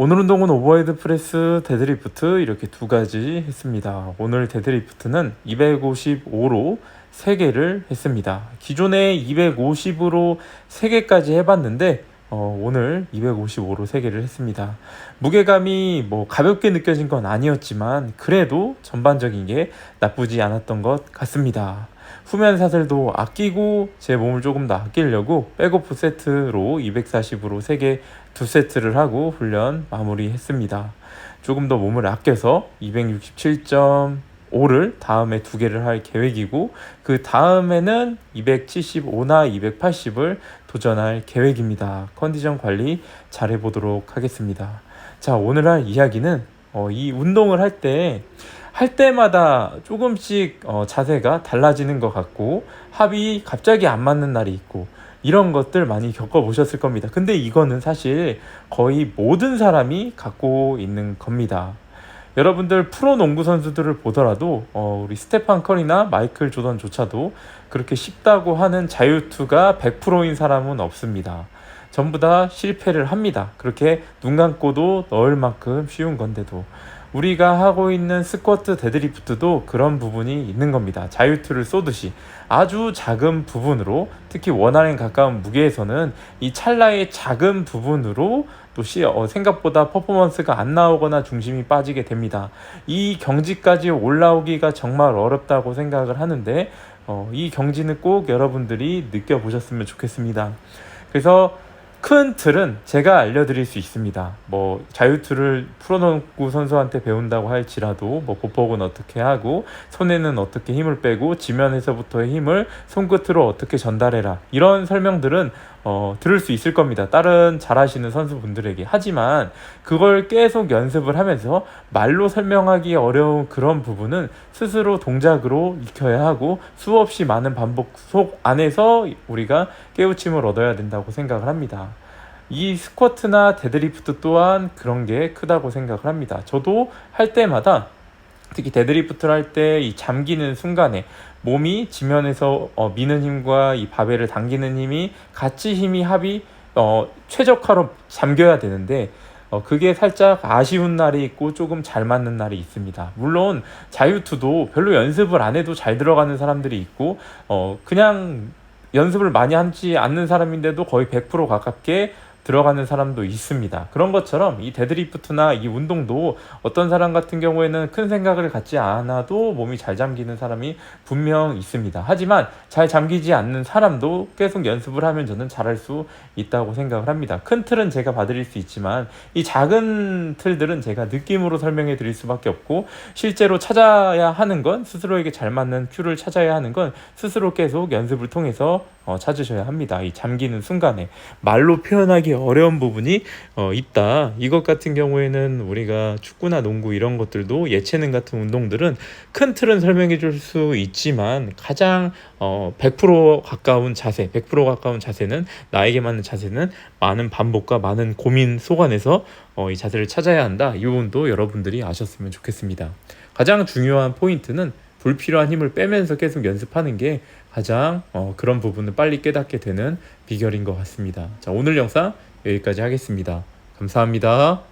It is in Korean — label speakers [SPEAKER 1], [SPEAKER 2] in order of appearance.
[SPEAKER 1] 오늘 운동은 오버헤드 프레스 데드리프트 이렇게 두 가지 했습니다. 오늘 데드리프트는 255로 3개를 했습니다. 기존에 250으로 3개까지 해봤는데 어, 오늘 255로 3개를 했습니다. 무게감이 뭐 가볍게 느껴진 건 아니었지만 그래도 전반적인 게 나쁘지 않았던 것 같습니다. 후면 사슬도 아끼고 제 몸을 조금 더 아끼려고 백오프 세트로 240으로 3개 두 세트를 하고 훈련 마무리했습니다. 조금 더 몸을 아껴서 267.5를 다음에 두 개를 할 계획이고 그 다음에는 275나 280을 도전할 계획입니다. 컨디션 관리 잘 해보도록 하겠습니다. 자 오늘 할 이야기는 어, 이 운동을 할때 할 때마다 조금씩 어, 자세가 달라지는 것 같고 합이 갑자기 안 맞는 날이 있고 이런 것들 많이 겪어보셨을 겁니다. 근데 이거는 사실 거의 모든 사람이 갖고 있는 겁니다. 여러분들 프로 농구 선수들을 보더라도 어, 우리 스테판 커리나 마이클 조던조차도 그렇게 쉽다고 하는 자유투가 100%인 사람은 없습니다. 전부 다 실패를 합니다. 그렇게 눈 감고도 넣을 만큼 쉬운 건데도 우리가 하고 있는 스쿼트 데드리프트도 그런 부분이 있는 겁니다. 자유투를 쏘듯이 아주 작은 부분으로 특히 원활에 가까운 무게에서는 이 찰나의 작은 부분으로 또 시, 어, 생각보다 퍼포먼스가 안 나오거나 중심이 빠지게 됩니다. 이 경지까지 올라오기가 정말 어렵다고 생각을 하는데 어, 이 경지는 꼭 여러분들이 느껴보셨으면 좋겠습니다. 그래서 큰 틀은 제가 알려드릴 수 있습니다. 뭐 자유투를 프로농구 선수한테 배운다고 할지라도 뭐 보폭은 어떻게 하고 손에는 어떻게 힘을 빼고 지면에서부터의 힘을 손끝으로 어떻게 전달해라 이런 설명들은 어, 들을 수 있을 겁니다. 다른 잘하시는 선수분들에게 하지만 그걸 계속 연습을 하면서 말로 설명하기 어려운 그런 부분은 스스로 동작으로 익혀야 하고 수없이 많은 반복 속 안에서 우리가 깨우침을 얻어야 된다고 생각을 합니다. 이 스쿼트나 데드리프트 또한 그런 게 크다고 생각을 합니다. 저도 할 때마다 특히 데드리프트를 할 때 이 잠기는 순간에 몸이 지면에서 어, 미는 힘과 이 바벨을 당기는 힘이 같이 힘이 합이 어, 최적화로 잠겨야 되는데 어, 그게 살짝 아쉬운 날이 있고 조금 잘 맞는 날이 있습니다. 물론 자유투도 별로 연습을 안 해도 잘 들어가는 사람들이 있고 어, 그냥 연습을 많이 하지 않는 사람인데도 거의 100% 가깝게 들어가는 사람도 있습니다. 그런 것처럼 이 데드리프트나 이 운동도 어떤 사람 같은 경우에는 큰 생각을 갖지 않아도 몸이 잘 잠기는 사람이 분명 있습니다. 하지만 잘 잠기지 않는 사람도 계속 연습을 하면 저는 잘할 수 있다고 생각을 합니다. 큰 틀은 제가 봐드릴 수 있지만 이 작은 틀들은 제가 느낌으로 설명해 드릴 수밖에 없고 실제로 찾아야 하는 건 스스로에게 잘 맞는 큐를 찾아야 하는 건 스스로 계속 연습을 통해서 어, 찾으셔야 합니다. 이 잠기는 순간에 말로 표현하기 어려운 부분이 어, 있다. 이것 같은 경우에는 우리가 축구나 농구 이런 것들도 예체능 같은 운동들은 큰 틀은 설명해 줄 수 있지만 가장 어, 100% 가까운 자세, 100% 가까운 자세는 나에게 맞는 자세는 많은 반복과 많은 고민 속안에서 어, 이 자세를 찾아야 한다. 이 부분도 여러분들이 아셨으면 좋겠습니다. 가장 중요한 포인트는 불필요한 힘을 빼면서 계속 연습하는 게 가장 어, 그런 부분을 빨리 깨닫게 되는 비결인 것 같습니다. 자, 오늘 영상 여기까지 하겠습니다. 감사합니다.